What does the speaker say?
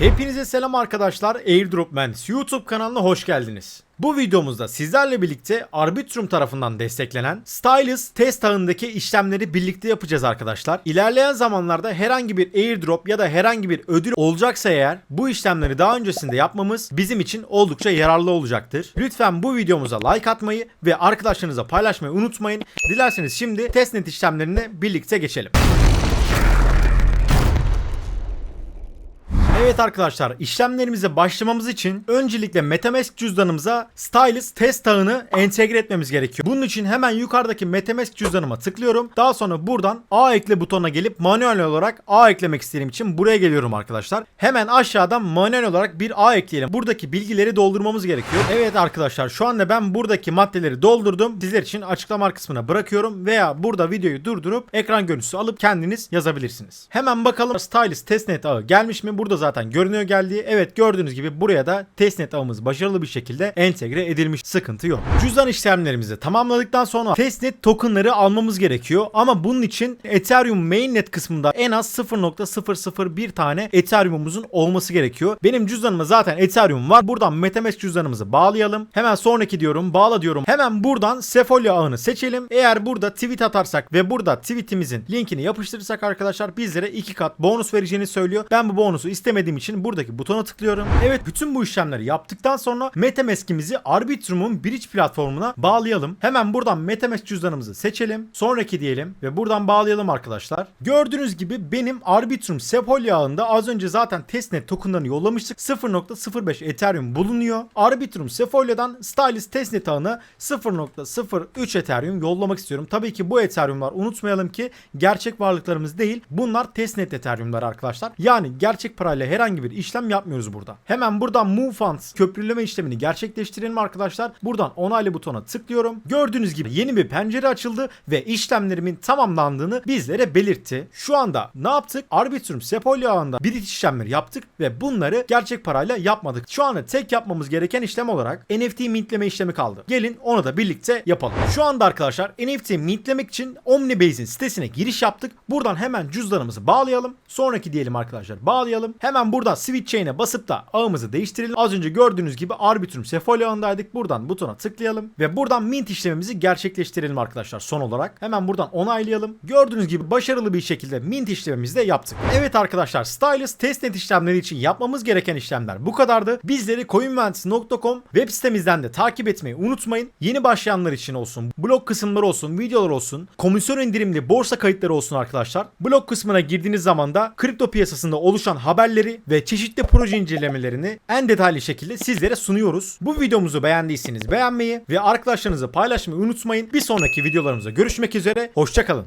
Hepinize selam arkadaşlar. Airdrop Mans YouTube kanalına hoş geldiniz. Bu videomuzda sizlerle birlikte Arbitrum tarafından desteklenen Stylus test ağındaki işlemleri birlikte yapacağız arkadaşlar. İlerleyen zamanlarda herhangi bir airdrop ya da herhangi bir ödül olacaksa eğer bu işlemleri daha öncesinde yapmamız bizim için oldukça yararlı olacaktır. Lütfen bu videomuza like atmayı ve arkadaşlarınıza paylaşmayı unutmayın. Dilerseniz şimdi testnet işlemlerine birlikte geçelim. Evet arkadaşlar işlemlerimize başlamamız için öncelikle Metamask cüzdanımıza Stylus test ağını entegre etmemiz gerekiyor. Bunun için hemen yukarıdaki Metamask cüzdanıma tıklıyorum. Daha sonra buradan A ekle butonuna gelip manuel olarak A eklemek istediğim için buraya geliyorum arkadaşlar. Hemen aşağıdan manuel olarak bir A ekleyelim. Buradaki bilgileri doldurmamız gerekiyor. Evet arkadaşlar şu anda ben buradaki maddeleri doldurdum. Sizler için açıklama kısmına bırakıyorum veya burada videoyu durdurup ekran görüntüsü alıp kendiniz yazabilirsiniz. Hemen bakalım Stylus testnet ağı gelmiş mi? Burada zaten görünüyor geldiği. Evet gördüğünüz gibi buraya da testnet ağımız başarılı bir şekilde entegre edilmiş. Sıkıntı yok. Cüzdan işlemlerimizi tamamladıktan sonra testnet tokenları almamız gerekiyor. Ama bunun için Ethereum mainnet kısmında en az 0.001 tane Ethereum'umuzun olması gerekiyor. Benim cüzdanıma zaten Ethereum var. Buradan Metamask cüzdanımızı bağlayalım. Hemen sonraki diyorum bağla diyorum. Hemen buradan Sefolio ağını seçelim. Eğer burada tweet atarsak ve burada tweetimizin linkini yapıştırırsak arkadaşlar bizlere iki kat bonus vereceğini söylüyor. Ben bu bonusu istemediğim için buradaki butona tıklıyorum. Evet bütün bu işlemleri yaptıktan sonra Metamask'imizi Arbitrum'un bridge platformuna bağlayalım. Hemen buradan Metamask cüzdanımızı seçelim. Sonraki diyelim ve buradan bağlayalım arkadaşlar. Gördüğünüz gibi benim Arbitrum Sepolia ağında az önce zaten testnet tokenlarını yollamıştık. 0.05 Ethereum bulunuyor. Arbitrum Sefolia'dan Stylus testnet ağına 0.03 Ethereum yollamak istiyorum. Tabii ki bu Ethereum'lar unutmayalım ki gerçek varlıklarımız değil. Bunlar testnet Ethereum'lar arkadaşlar. Yani gerçek parayla herhangi bir işlem yapmıyoruz burada. Hemen buradan Move Funds köprüleme işlemini gerçekleştirelim arkadaşlar. Buradan onaylı butona tıklıyorum. Gördüğünüz gibi yeni bir pencere açıldı ve işlemlerimin tamamlandığını bizlere belirtti. Şu anda ne yaptık? Arbitrum Sepolia ağında biriş işlemleri yaptık ve bunları gerçek parayla yapmadık. Şu anda tek yapmamız gereken işlem olarak NFT mintleme işlemi kaldı. Gelin onu da birlikte yapalım. Şu anda arkadaşlar NFT mintlemek için Omnibase'in sitesine giriş yaptık. Buradan hemen cüzdanımızı bağlayalım. Sonraki diyelim arkadaşlar bağlayalım. Hemen buradan switch chain'e basıp da ağımızı değiştirelim. Az önce gördüğünüz gibi Arbitrum Sefolia ağındaydık. Buradan butona tıklayalım ve buradan mint işlemimizi gerçekleştirelim arkadaşlar son olarak. Hemen buradan onaylayalım. Gördüğünüz gibi başarılı bir şekilde mint işlemimizi de yaptık. Evet arkadaşlar Stylus testnet işlemleri için yapmamız gereken işlemler bu kadardı. Bizleri coinvents.com web sitemizden de takip etmeyi unutmayın. Yeni başlayanlar için olsun, blog kısımları olsun, videolar olsun, komisyon indirimli borsa kayıtları olsun arkadaşlar. Blog kısmına girdiğiniz zaman da kripto piyasasında oluşan haberleri ve çeşitli proje incelemelerini en detaylı şekilde sizlere sunuyoruz. Bu videomuzu beğendiyseniz beğenmeyi ve arkadaşlarınızla paylaşmayı unutmayın. Bir sonraki videolarımızda görüşmek üzere. Hoşçakalın.